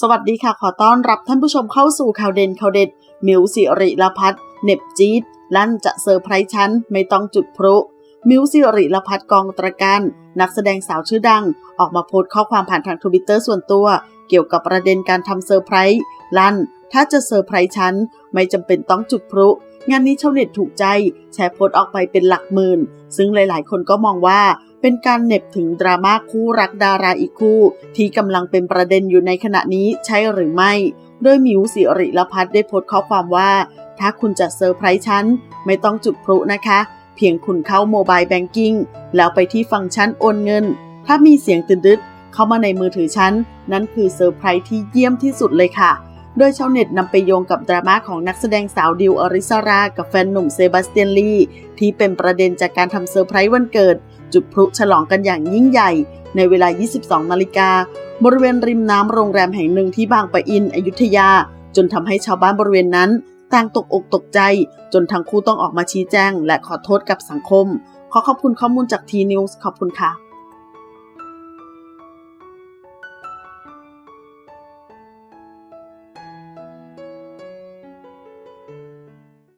สวัสดีค่ะ ขอต้อนรับท่านผู้ชมเข้าสู่ข่าวเด่นข่าวเด็ดมิวสิริลพัฒน์เน็บจี๊ดลั่นจะเซอร์ไพรส์ฉันไม่ต้องจุดพลุมิวสิริลพัฒน์กองตระการนักแสดงสาวชื่อดัง ออกมาโพสต์ข้อความผ่านทางทวิตเตอร์ส่วนตัว เกี่ยวกับประเด็นการทำเซอร์ไพรส์ลั่น ถ้าจะเซอร์ไพรส์ฉันไม่จำเป็นต้องจุดพลุงานนี้ชาวเน็ตถูกใจ แชร์โพสต์ออกไปเป็นหลักหมื่น ซึ่งหลายๆ คนก็มองว่า เป็นการเน็บถึงดราม่าคู่รักดาราอีกคู่ ที่กำลังเป็นประเด็นอยู่ในขณะนี้ใช่หรือไม่ โดยมิวสิริลพัฒน์ได้โพสต์ข้อความว่า ถ้าคุณจะเซอร์ไพรส์ฉัน ไม่ต้องจุดพลุนะคะ เพียงคุณเข้าโมบายแบงกิ้งแล้วไปที่ฟังก์ชันโอนเงิน ถ้ามีเสียงตื่นดึดเข้ามาในมือถือฉัน นั่นคือเซอร์ไพรส์ที่เยี่ยมที่สุดเลยค่ะ โดยชาวเน็ตนำไปโยงกับดราม่าของนักแสดงสาวดิวอริสรา กับแฟนหนุ่มเซบาสเตียนลีที่เป็นประเด็นจากการทำเซอร์ไพรส์วันเกิด จุดพลุฉลองกันอย่างยิ่งใหญ่ ในเวลา 22 นาฬิกา บริเวณริมน้ำโรงแรมแห่งหนึ่งที่บางปะอิน อยุธยา จนทำให้ชาวบ้านบริเวณนั้นต่างตกอกตกใจ จนทั้งคู่ต้องออกมาชี้แจง และขอโทษกับสังคม ขอขอบคุณข้อมูลจากทีนิวส์ขอบคุณค่ะ